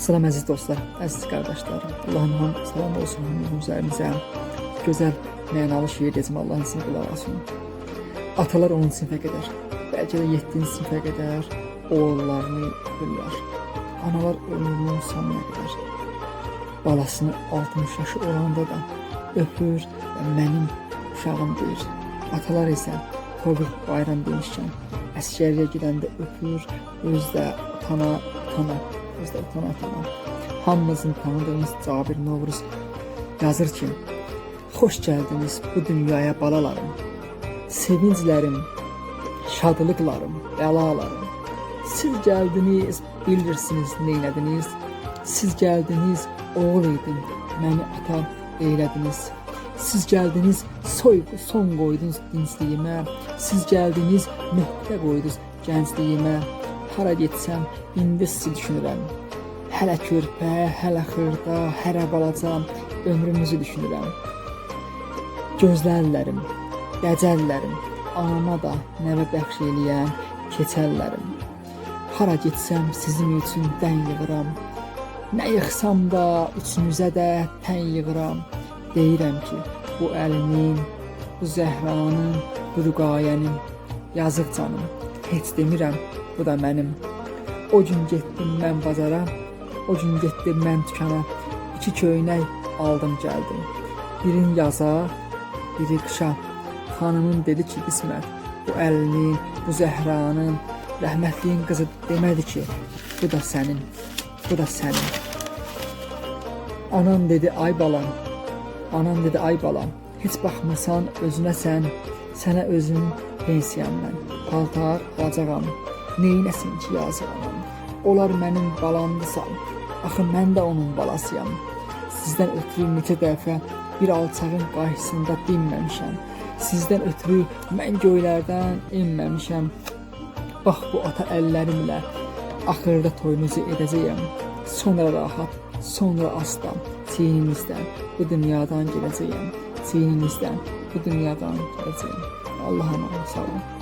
Salam əziz dostlar, əziz qardaşlar. Allahın ham salam olsun hamımızın üzərimizə. Gözəl, mənalı şeir deyəcəm Allahın sizin qulaq asın. Atalar 10 sinifə qədər, bəlkə də 7 sinifə qədər oğullarını öpürlər. Analar ömrünün sonuna qədər balasını 60 yaşı olanda da öpür və mənim uşağım deyir. Atalar isə Tofiq bayram demişkən əskərliyə gedəndə öpür, özü də utana, utana, də utana, utana. Hamımızın tanıdığımız Cabir Novruz yazır ki, Xoş gəldiniz bu dünyaya balalarım. Sevinclərim, şadlıqlarım, bəlalarım. Siz gəldiniz, bilirsiniz neylədiniz. Siz gəldiniz, oğul idim, məni ata eylədiniz. Siz gəldiniz, soy, son qoydunuz dincliyimə. Siz gəldiniz, nöqtə qoydunuz gəncliyimə. Hara getsəm, indi sizi düşünürəm. Hələ körpə, hələ xırda, hərə balaca ömrümüzü düşünürəm. Gözlərlərim, dəcəllərim, anama da nəvə bəxş eləyən keçəllərim. Hara getsəm sizin üçün dən yığıram. Nə yıxsam da üçünüzə də tən yığıram. Deyirəm ki, bu əlinin, bu Zəhranın, bu Rüqayənin yazıq canım. Heç demirəm, bu da mənim. O gün getdim mən bazara, o gün getdim mən dükana. İki köynək aldım gəldim. Birin yaza, biri qışa. Xanımın dedi ki, qismət, bu əlinin, bu Zəhranın, rəhmətliyin qızı demədi ki, bu da sənin, bu da sənin. Anan dedi, ay balam, anan dedi, ay balam, heç baxmasan özünə sən, sənə özün pensiyamdan, paltar alacağam. Neynəsin ki, yazıq anam, onlar mənim balamdısan, axı mən də onun balasıyam. Sizdən ötürü neçə dəfə bir alçağın qarşısında dinməmişəm. Sizdən ötürü mən göylərdən enməmişəm. Bax bu ata əllərimlə axırda toyunuzu edəcəyəm. Sonra rahat, sonra aslan çiyninizdən bu dünyadan gedəcəyəm. Çiyninizdən bu dünyadan gedəcəyəm. Allah'a emanet olun.